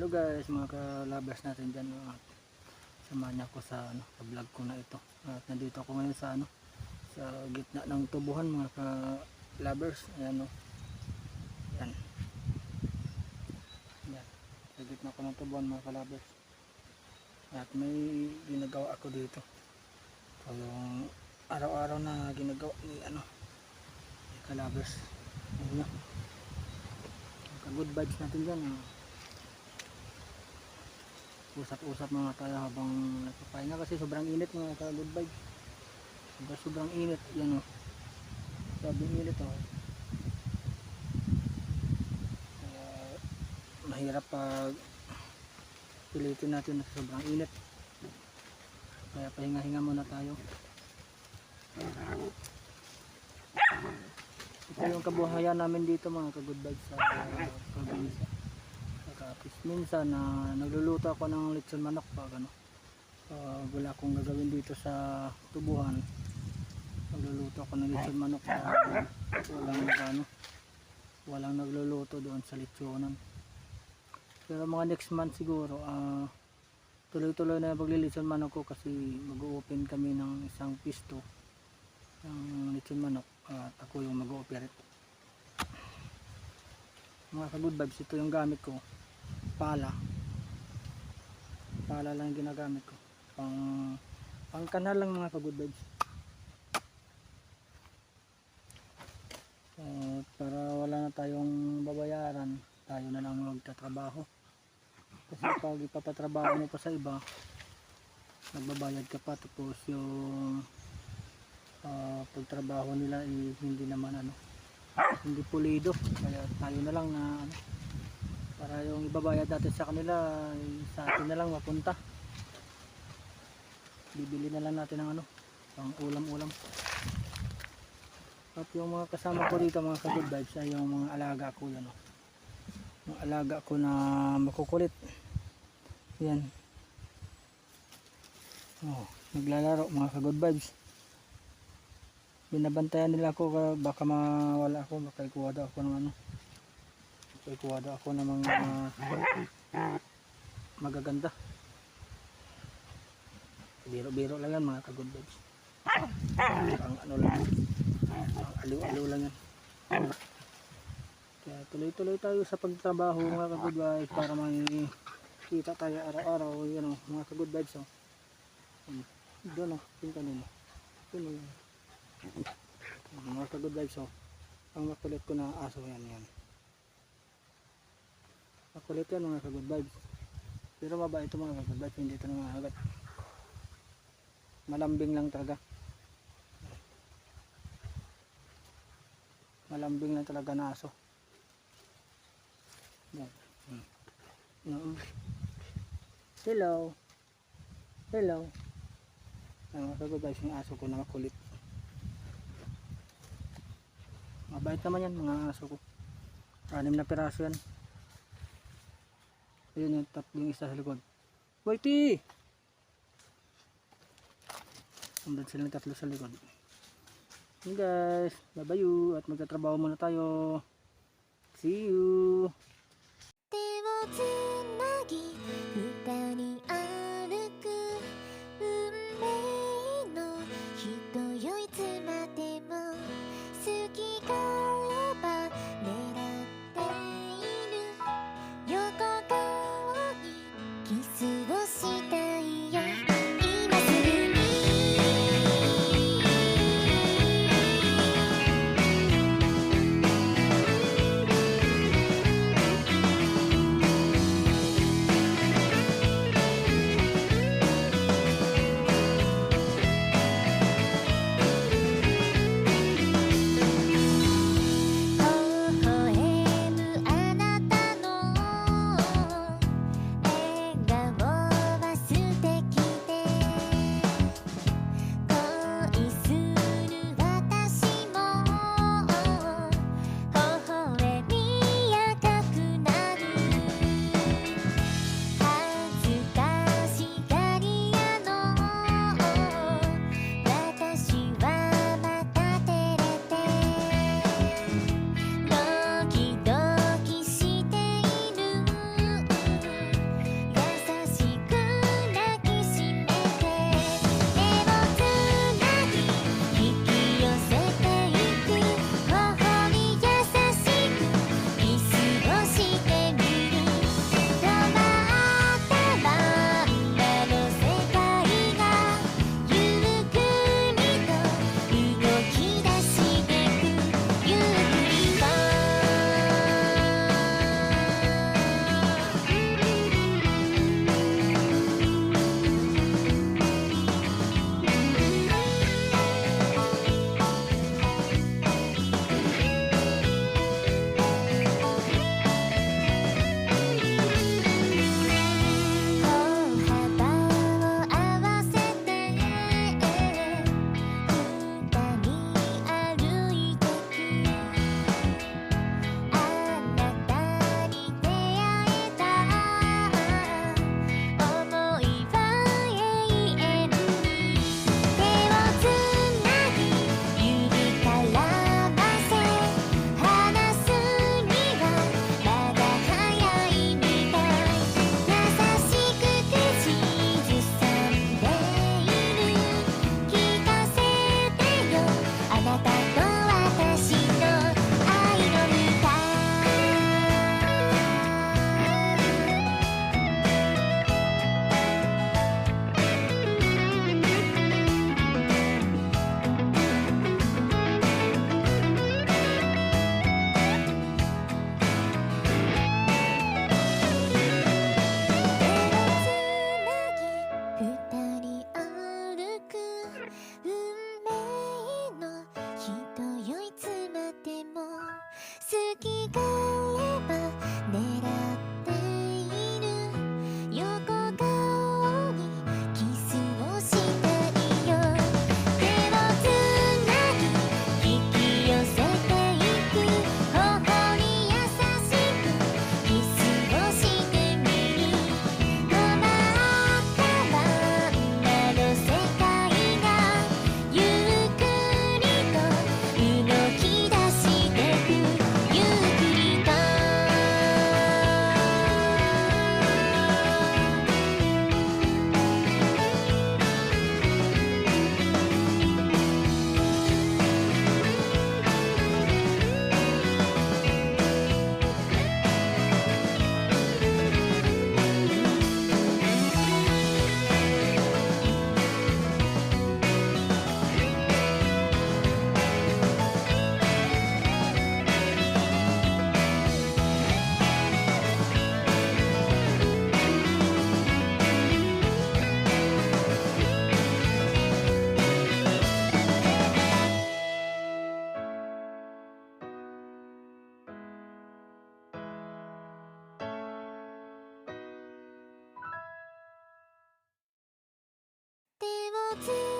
Hello guys, mga ka-lovers natin dyan. Uh, samahan niyo ako sa, ano, sa vlog ko na ito. At nandito ako ngayon sa ano, sa gitna ng tubuhan mga ka-lovers. Ayan o. Yan. Yan. Sa gitna ko ng tubuhan mga ka-lovers. At may ginagawa ako dito. So yung araw-araw na ginagawa ni ano, ni ka-lovers. Ayan na. Good vibes natin dyan. ah usap-usap mga tayo habang nagpapahinga kasi sobrang init mga ka good vibes sobrang, sobrang init yan o. Sobrang init o. Kaya mahirap pag pilitin natin na sobrang init. Kaya pahinga-hinga muna tayo. Ito yung kabuhayan namin dito mga ka good vibes sa probinsya Tapos minsan na nagluluto ako ng lechon manok pag ano. Uh, wala akong gagawin dito sa tubuhan. Nagluluto ako ng lechon manok pag walang ano, walang nagluluto doon sa lechonan. Pero mga next month siguro ah tuloy-tuloy na yung paglilechon manok ko kasi mag-open kami ng isang pisto ng lechon manok at ako yung mag-ooperate. Mga ka-good vibes, ito yung gamit ko pala. Pala lang ginagamit ko. Pang pang kanal lang mga ka-good vibes. At para wala na tayong babayaran tayo na lang magtatrabaho. Kasi pag ipapatrabaho mo pa sa iba nagbabayad ka pa tapos yung ah, pagtrabaho nila eh, hindi naman ano hindi pulido. Kaya tayo na lang na ano para yung ibabayad natin sa kanila sa atin na lang mapunta. Bibili na lang natin ng ano pang ulam ulam at yung mga kasama ko dito mga ka-good vibes ay yung mga alaga ko yan o yung alaga ko na makukulit. Yan. Oh, naglalaro mga ka-good vibes. Binabantayan nila ako ka- baka mawala ako baka ikuha daw ako ng ano So, ikuha daw ako ng mga magaganda. Biro-biro lang yan mga ka-good. Ang ano lang. Ang aliw-aliw lang yan. Kaya tuloy-tuloy tayo sa pagtrabaho mga ka-good vibes para may kita tayo araw-araw. Yan o, mga ka-good. Um, Doon o, yung kanina. Doon o. Mga ka-good vibes o. Ang makulit ko na aso yan yan. Makulit yan mga ka-good vibes. Pero mabait ito mga ka-good vibes, hindi ito nangahagat. Malambing lang talaga. Malambing lang talaga na aso. Hmm. Oo. Hello. Hello. Ang mga ka-good vibes, yung aso ko na makulit. Mabait naman yan mga aso ko. Anim na piraso yan. Ayun yung tatlo yung isa sa likod. Whitey! Andun sila ng tatlo sa likod. Yun guys, babayu at magtatrabaho muna tayo. See you! キス to